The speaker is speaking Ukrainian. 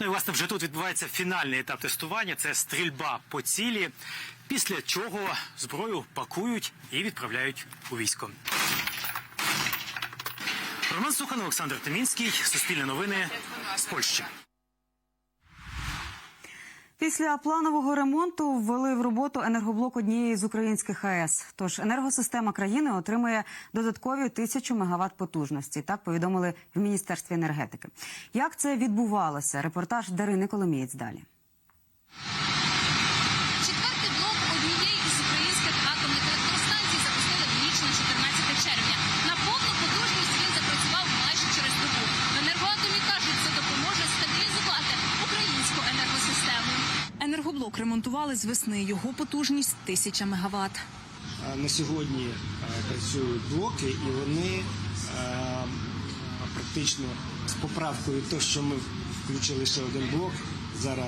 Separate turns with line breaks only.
Ну і власне вже тут відбувається фінальний етап тестування. Це стрільба по цілі. Після чого зброю пакують і відправляють у військо. Роман Сухан, Олександр Тимінський, Суспільне новини з Польщі.
Після планового ремонту ввели в роботу енергоблок однієї з українських АЕС. Тож енергосистема країни отримує додаткові тисячу мегаватт потужності. Так повідомили в міністерстві енергетики. Як це відбувалося? Репортаж Дарини Коломієць далі.
Енергоблок ремонтували з весни. Його потужність тисяча мегаватт.
Е, На сьогодні е, працюють блоки, і вони е, практично з поправкою, то що ми включили ще один блок зараз